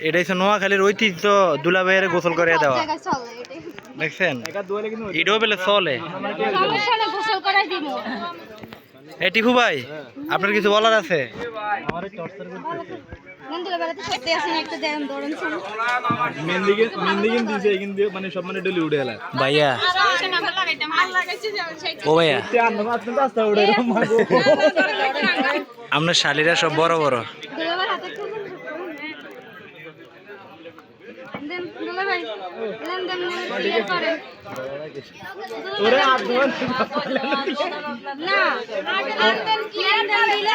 এটা হচ্ছে নোয়াখালীর ঐতিহ্য দুলাভাইয়ের গোসল করে দেওয়া। এটাই। দেখছেন? এটাও বেলে চলে। এ টিপু ভাই আপনার কিছু বলার আছে? মানে মানে ভাইয়া ও ভাইয়া। আপনার শালিরা সব বড় বড়। ওরে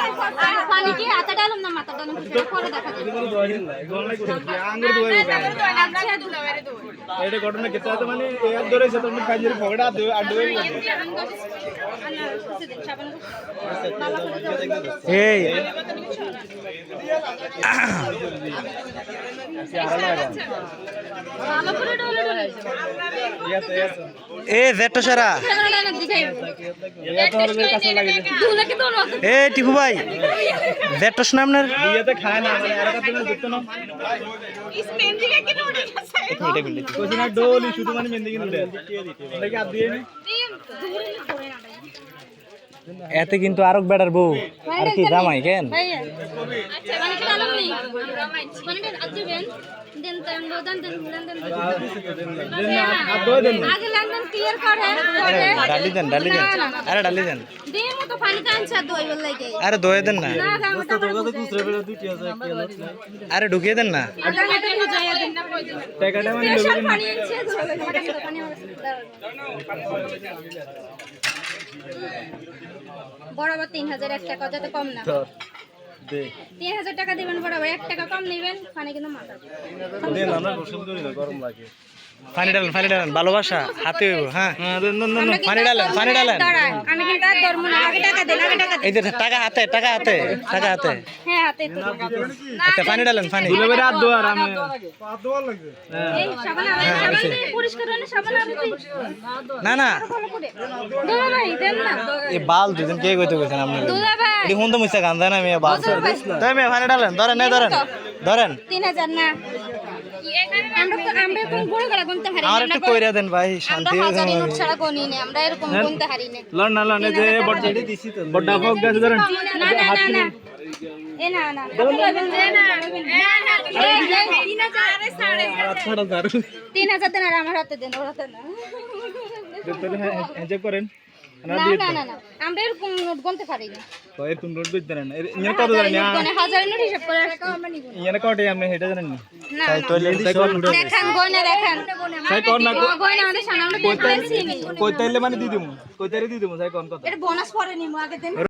আর দোয়ান না, আর দেন, clear দেন দিলে, আর পানি কি হাতে ডালুম না মাথা ডালুম সেটা পরে দেখা যাবে। এটা ঘটনা আছে মানে এর ধরে সে তুমি কাজের। এই ভালো করে ডলে ডলে। এ জেট্টো সারা? এ টিপু ভাই জেট্টোস না আপনার না শুধু মানে মেহেন্দি কিন্তু এতে কিন্তু আরক বেড়ার বউ আর কি জামাই কেন। আচ্ছা, মানে? মানে? দেন, ডালি দেন ডালি। আরে ডালি দেন আর দয়ে দেন না আরে ঢুকিয়ে দেন না টাকাটা বরাবর তিন হাজার এক টাকা যাতে কম না। তিন হাজার টাকা দিবেন বরাবর এক টাকা কম নেবেন ওখানে কিন্তু মাথা। গরম লাগে। পানি ডালেন পানি ডালেন ভালোবাসা হাতে হইব, হ্যাঁ। পানি ডালেন, পানি ডালেন। এই যে টাকা হাতে টাকা হাতে টাকা হাতে। হ্যাঁ হাতে তো আচ্ছা পানি ডালেন পানি এই। না না। ভালো করে। দুলা ভাই দেন না। এই বাল দুজন কে কইতে কইছেন আপনি? দুলা ভাই এটি হুন তো মুইসা গান দেয় না মেয়ে বাল। তাই মেয়ে পানি ডালেন ধরেন এই ধরেন ধরেন। তিন হাজার না। আমরা তো আমরা এরকম গুণ করা গুনতে হারি আমার একটু কইরা দেন ভাই শান্তি হাজারি নোট ছাড়া গনি না আমরা এরকম গুনতে হারি না লন না লন যে বড় বড় ফক গাছ ধরেন। না না না না এ না না আপনি লইবেন যে না না না। এই যে তিন হাজার দেন আর আমার হাতে দেন ওর হাতে না। হ্যাঁ করেন। না না না না আমরা এরকম নোট গুনতে পারি না। কয়ের তুমি রোড দিতে না। ইয়ে কত জানেন মানে হাজার নোট হিসাব করে আসলে আমরা নিব না। ইয়ে কটে আমি হেটা জানেন না। তাই না। দেখান গয়না দেখান। সাই কর না গয়না আমাদের সামনে আমরা দেখতেছি নি মানে দি দিমু। কইতাইলে দি দিমু সাই কোন কথা এটা বোনাস পরে নিমু আগে দেন।